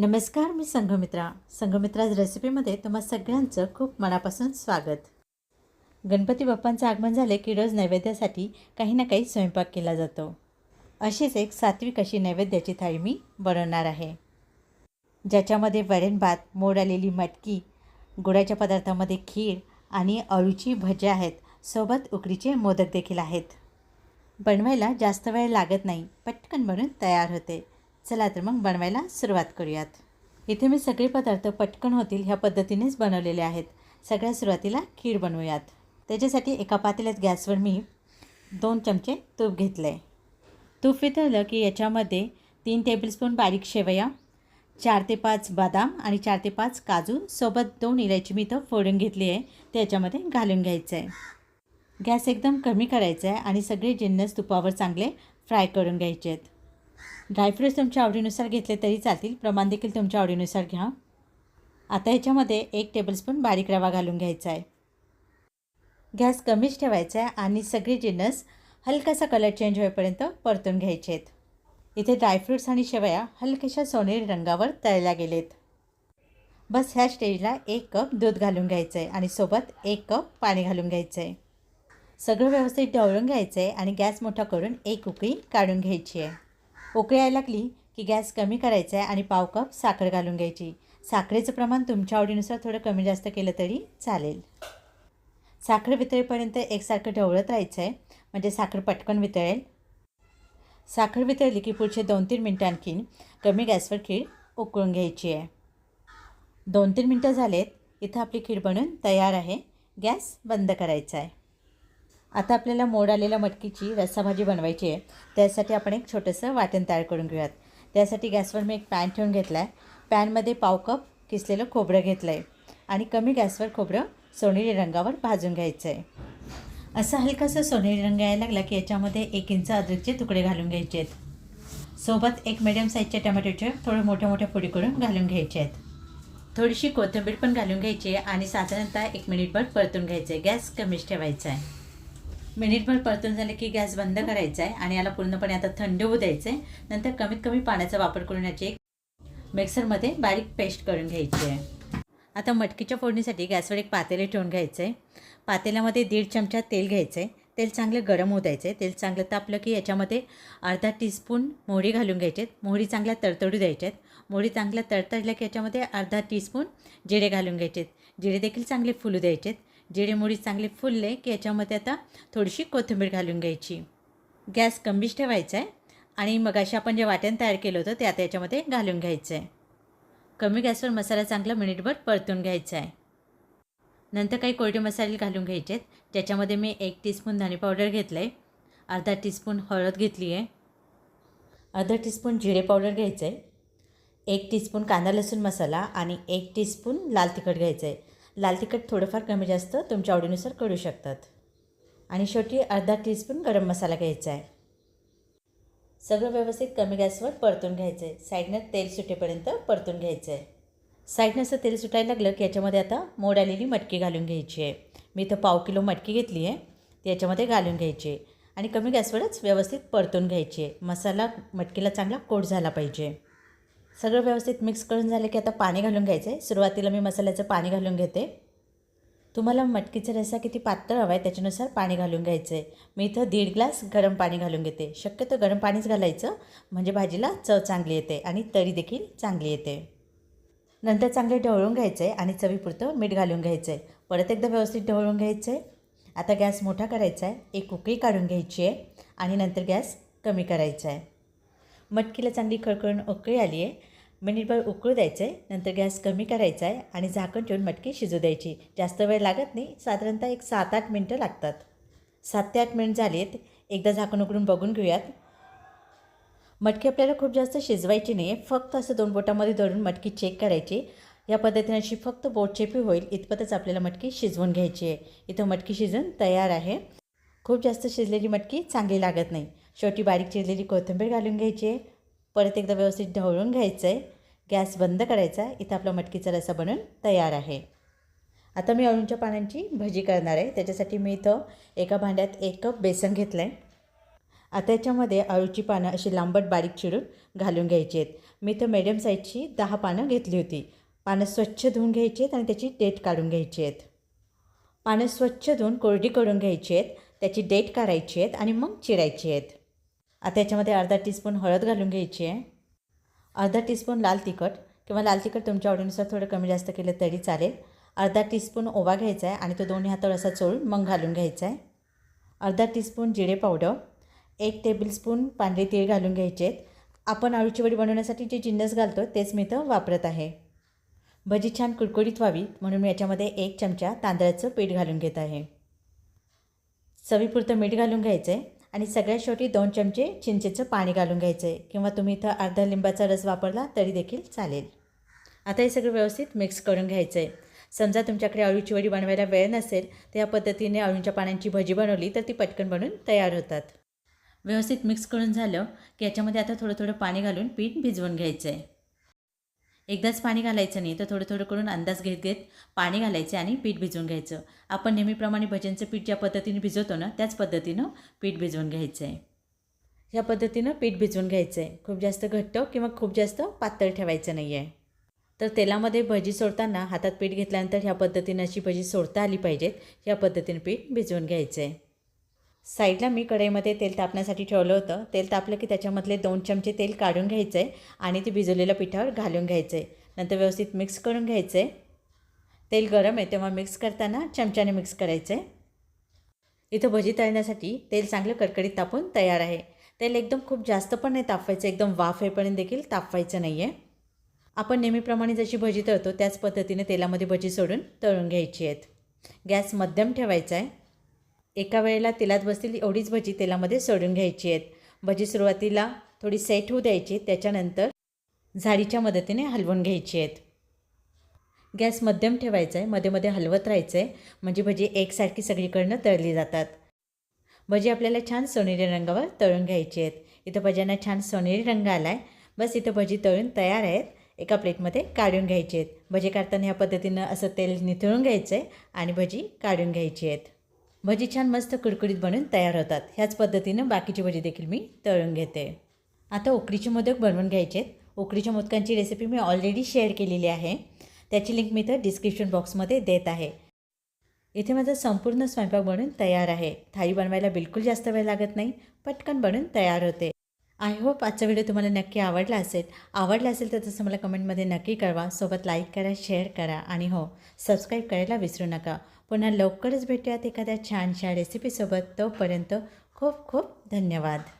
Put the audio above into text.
नमस्कार मी संघमित्रा. संघमित्राज रेसिपीमध्ये तुम्हा सगळ्यांचं खूप मनापासून स्वागत. गणपती बाप्पांचं आगमन झाले की रोज नैवेद्यासाठी काही ना काही स्वयंपाक केला जातो. अशीच एक सात्विक अशी नैवेद्याची थाळी मी बनवणार आहे. ज्याच्यामध्ये वरण भात मोड आलेली मटकी गुळाच्या पदार्थामध्ये खीर आणि अळूची भज्या आहेत. सोबत उकडीचे मोदक देखील आहेत. बनवायला जास्त वेळ लागत नाही पटकन बनून तयार होते. चला तर मग बनवायला सुरुवात करूयात. इथे मी सगळे पदार्थ पटकन होतील ह्या पद्धतीनेच बनवलेले आहेत. सगळ्या सुरुवातीला खीर बनवूयात. त्याच्यासाठी एका पातेल्यात गॅसवर मी दोन चमचे तूप घेतलं आहे तूप वितळलं की याच्यामध्ये तीन टेबलस्पून बारीक शेवया चार ते पाच बदाम आणि चार ते पाच काजू सोबत दोन इलायची मी इथं फोडून घेतली आहे. ते याच्यामध्ये घालून घ्यायचं आहे गॅस एकदम कमी करायचा आहे आणि सगळे जिन्नस तुपावर चांगले फ्राय करून घ्यायचे आहेत ड्रायफ्रूट्स तुमच्या आवडीनुसार घेतले तरी चालतील. प्रमाण देखील तुमच्या आवडीनुसार घ्या. आता ह्याच्यामध्ये एक टेबलस्पून बारीक रवा घालून घ्यायचा आहे. गॅस कमीच ठेवायचा आहे आणि सगळे जिन्नस हलकासा कलर चेंज होईपर्यंत परतून घ्यायचे आहेत. इथे ड्रायफ्रूट्स आणि शेवया हलक्याशा सोनेरी रंगावर तळल्या गेलेत. बस ह्या स्टेजला एक कप दूध घालून घ्यायचं आहे आणि सोबत एक कप पाणी घालून घ्यायचं आहे सगळं व्यवस्थित ढवळून घ्यायचं आहे आणि गॅस मोठा करून एक उकळी काढून घ्यायची आहे. उकळी यायला लागली की गॅस कमी करायचा आहे आणि पाव कप साखर घालून घ्यायची. साखरेचं प्रमाण तुमच्या आवडीनुसार थोडं कमी जास्त केलं तरी चालेल. साखर वितळेपर्यंत एकसारखं ढवळत राहायचं आहे म्हणजे साखर पटकन वितळेल. साखर वितळली की पुढचे दोन तीन मिनटं आणखीन कमी गॅसवर खीर उकळून घ्यायची आहे दोन तीन मिनटं झालेत इथं आपली खीर बनून तयार आहे गॅस बंद करायचा आहे आता आपल्याला मोड आलेल्या मटकीची रस्साभाजी बनवायची आहे. त्यासाठी आपण एक छोटंसं वाटण तयार करून घेऊयात. त्यासाठी गॅसवर मी एक पॅन ठेवून घेतला आहे पॅनमध्ये पाव कप किसलेलं खोबरं घेतलं आहे आणि कमी गॅसवर खोबरं सोनेरी रंगावर भाजून घ्यायचं आहे असं हलकासा सोनेरी रंग यायला लागला की याच्यामध्ये एक इंच अद्रकचे तुकडे घालून घ्यायचे आहेत. सोबत एक मिडियम साईजच्या टमॅटोचे थोडे मोठ्या मोठ्या पुडी करून घालून घ्यायचे आहेत. थोडीशी कोथिंबीर पण घालून घ्यायची आहे आणि साधारणतः एक मिनिटभर परतून घ्यायचं आहे गॅस कमीच ठेवायचा आहे. मिनिटभर परतून झाले की गॅस बंद करायचा आहे आणि याला पूर्णपणे आता थंड होऊ द्यायचं आहे. नंतर कमीत कमी पाण्याचा वापर करून याची एक मिक्सरमध्ये बारीक पेस्ट करून घ्यायची आहे. आता मटकीच्या फोडणीसाठी गॅसवर एक पातेले ठेवून घ्यायचं आहे. पातेल्यामध्ये दीड चमचा तेल घ्यायचं आहे. तेल चांगलं गरम होऊ द्यायचं आहे. तेल चांगलं तापलं की याच्यामध्ये अर्धा टीस्पून मोहरी घालून घ्यायचे आहेत. मोहरी चांगल्या तडतडू द्यायच्या आहेत. मोहरी चांगल्या तडतडल्या की याच्यामध्ये अर्धा टीस्पून जिरे घालून घ्यायचे आहेत. जिरे देखील चांगले फुलू द्यायचे आहेत. जिरे चांगले फुलले की याच्यामध्ये आता थोडीशी कोथिंबीर घालून घ्यायची. गॅस कमीच ठेवायचा आहे आणि मगाशी आपण जे वाटण तयार केलं होतं ते आता याच्यामध्ये घालून घ्यायचं आहे कमी गॅसवर मसाला चांगला मिनिटभर परतून घ्यायचा आहे नंतर काही कोरडे मसाले घालून घ्यायचे आहेत ज्याच्यामध्ये मी एक टीस्पून धने पावडर घेतलं आहे अर्धा टीस्पून हळद घेतली आहे अर्धा टीस्पून जिरे पावडर घ्यायचं आहे एक टीस्पून कांदा लसूण मसाला आणि एक टीस्पून लाल तिखट घ्यायचं आहे लाल तिखट थोडंफार कमी जास्त तुमच्या आवडीनुसार करू शकतात. आणि शेवटी अर्धा टीस्पून गरम मसाला घ्यायचा आहे. सगळं व्यवस्थित कमी गॅसवर परतून घ्यायचं आहे साईडनं तेल सुटेपर्यंत परतून घ्यायचं आहे साईडनं असं तेल सुटायला लागलं की याच्यामध्ये आता मोड आलेली मटकी घालून घ्यायची आहे. मी इथं पाव किलो मटकी घेतली आहे. ती याच्यामध्ये घालून घ्यायची आहे. आणि कमी गॅसवरच व्यवस्थित परतून घ्यायची आहे. मसाला मटकीला चांगला कोट झाला पाहिजे. सगळं व्यवस्थित मिक्स करून झालं की आता पाणी घालून घ्यायचं आहे सुरुवातीला मी मसाल्याचं पाणी घालून घेते. तुम्हाला मटकीचा रस्सा किती पातळ हवा आहे त्याच्यानुसार पाणी घालून घ्यायचं आहे मी इथं दीड ग्लास गरम पाणी घालून घेते. शक्यतो गरम पाणीच घालायचं म्हणजे भाजीला चव चांगली येते आणि तरी देखील चांगली येते. नंतर चांगले ढवळून घ्यायचं आहे आणि चवीपुरतं मीठ घालून घ्यायचं आहे परत एकदा व्यवस्थित ढवळून घ्यायचं आहे आता गॅस मोठा करायचा आहे एक उकळी काढून घ्यायची आहे आणि नंतर गॅस कमी करायचा आहे मटकीला चांगली खळखळून उकळी आली आहे. मिनिटभर उकळू द्यायचं आहे नंतर गॅस कमी करायचा आहे आणि झाकण ठेवून मटकी शिजू द्यायची. जास्त वेळ लागत नाही. साधारणतः एक सात आठ मिनटं लागतात. सात ते आठ मिनिट आहेत एकदा झाकण उघडून बघून घेऊयात. मटकी आपल्याला खूप जास्त शिजवायची नाही आहे फक्त असं दोन बोटामध्ये धरून मटकी चेक करायची. या पद्धतीने अशी फक्त बोटचेपी होईल. इतपतच आपल्याला मटकी शिजवून घ्यायची आहे. इथं मटकी शिजून तयार आहे. खूप जास्त शिजलेली मटकी चांगली लागत नाही. शेवटी बारीक चिरलेली कोथिंबीर घालून घ्यायची. आहे परत एकदा व्यवस्थित ढवळून घ्यायचं आहे गॅस बंद करायचा. इथं आपला मटकीचा रसा बनून तयार आहे. आता मी अळूच्या पानांची भजी करणार आहे. त्याच्यासाठी मी इथं एका भांड्यात एक कप बेसन घेतलं आहे आता याच्यामध्ये अळूची पानं अशी लांबट बारीक चिरून घालून घ्यायची आहेत मी तर मिडियम साईजची दहा पानं घेतली होती. पानं स्वच्छ धुवून घ्यायची आहेत आणि त्याची डेट काढून घ्यायची आहेत पानं स्वच्छ धुवून कोरडी करून घ्यायची आहेत त्याची डेट काढायची आहेत आणि मग चिरायची आहेत आता याच्यामध्ये अर्धा टीस्पून हळद घालून घ्यायची आहे. अर्धा टीस्पून लाल तिखट किंवा लाल तिखट तुमच्या आवडीनुसार थोडं कमी जास्त केलं तरी चालेल. अर्धा टीस्पून ओवा घ्यायचा आहे आणि तो दोन्ही हातावर असा चोळून मग घालून घ्यायचा आहे. अर्धा टीस्पून जिरे पावडर एक टेबलस्पून पांढरे तीळ घालून घ्यायचे आहेत. आपण अळूची वडी बनवण्यासाठी जे जिन्नस घालतो तेच मी इथं वापरत आहे. भजी छान कुडकुडीत व्हावी म्हणून मी याच्यामध्ये एक चमचा तांदळाचं पीठ घालून घेत आहे. चवीपुरतं मीठ घालून घ्यायचं आहे आणि सगळ्यात शेवटी दोन चमचे चिंचेचं पाणी घालून घ्यायचं आहे किंवा तुम्ही इथं अर्धा लिंबाचा रस वापरला तरी देखील चालेल. आता हे सगळं व्यवस्थित मिक्स करून घ्यायचं आहे समजा तुमच्याकडे अळूची वडी बनवायला वेळ नसेल तर या पद्धतीने अळूंच्या पाण्याची भजी बनवली तर ती पटकन बनून तयार होतात. व्यवस्थित मिक्स करून झालं की याच्यामध्ये आता थोडं थोडं पाणी घालून पीठ भिजवून घ्यायचं आहे एकदाच पाणी घालायचं नाही तर थोडं थोडं करून अंदाज घेत घेत पाणी घालायचं आणि पीठ भिजवून घ्यायचं. आपण नेहमीप्रमाणे भज्यांचं पीठ ज्या पद्धतीने भिजवतो ना त्याच पद्धतीनं पीठ भिजवून घ्यायचं आहे ह्या पद्धतीनं पीठ भिजवून घ्यायचं आहे खूप जास्त घट्ट किंवा खूप जास्त पातळ ठेवायचं नाही आहे तर तेलामध्ये भजी सोडताना हातात पीठ घेतल्यानंतर ह्या पद्धतीनं अशी भजी सोडता आली पाहिजेत. ह्या पद्धतीनं पीठ भिजवून घ्यायचं आहे साईडला मी कढईमध्ये तेल तापण्यासाठी ठेवलं होतं. तेल तापलं की त्याच्यामधले दोन चमचे तेल काढून घ्यायचं आहे आणि ते भिजवलेल्या पिठावर घालून घ्यायचं आहे नंतर व्यवस्थित मिक्स करून घ्यायचं आहे तेल गरम आहे तेव्हा मिक्स करताना चमच्याने मिक्स करायचं आहे इथं भजी तळण्यासाठी तेल चांगलं कडकडीत तापून तयार आहे. तेल एकदम खूप जास्त पण नाही तापवायचं एकदम वाफ येईपर्यंत देखील तापवायचं नाही आहे आपण नेहमीप्रमाणे जशी भजी तळतो त्याच पद्धतीने तेलामध्ये भजी सोडून तळून घ्यायची आहेत. गॅस मध्यम ठेवायचा आहे. एका वेळेला तेलात बसतील एवढीच भजी तेलामध्ये सोडून घ्यायची आहेत. भजी सुरुवातीला थोडी सेट होऊ द्यायची त्याच्यानंतर झाडीच्या मदतीने हलवून घ्यायची आहेत. गॅस मध्यम ठेवायचा आहे मध्ये मध्ये हलवत राहायचं आहे म्हणजे भजी एकसारखी सगळीकडनं तळली जातात. भजी आपल्याला छान सोनेरी रंगावर तळून घ्यायची आहेत. इथं भज्यांना छान सोनेरी रंग आला आहे बस इथं भजी तळून तयार आहेत. एका प्लेटमध्ये काढून घ्यायची आहेत. भजी काढताना ह्या पद्धतीनं असं तेल निथळून घ्यायचं आहे आणि भजी काढून घ्यायची आहेत. भजी छान मस्त कुडकुडीत बनून तयार होतात. ह्याच पद्धतीनं बाकीची भजी देखील मी तळून घेते. आता उकडीचे मोदक बनवून घ्यायचे आहेत उकडीच्या मोदकांची रेसिपी मी ऑलरेडी शेअर केलेली आहे. त्याची लिंक मी तर डिस्क्रिप्शन बॉक्समध्ये देत आहे. इथे माझा संपूर्ण स्वयंपाक बनून तयार आहे. थाळी बनवायला बिलकुल जास्त वेळ लागत नाही. पटकन बनून तयार होते. आय होप आजचा व्हिडिओ तुम्हाला नक्की आवडला असेल. आवडला असेल तर तसं मला कमेंटमध्ये नक्की कळवा. सोबत लाईक करा शेअर करा आणि हो सबस्क्राईब करायला विसरू नका. पुन्हा लवकरच भेटूयात एखाद्या छानशा रेसिपीसोबत तोपर्यंत खूप खूप धन्यवाद.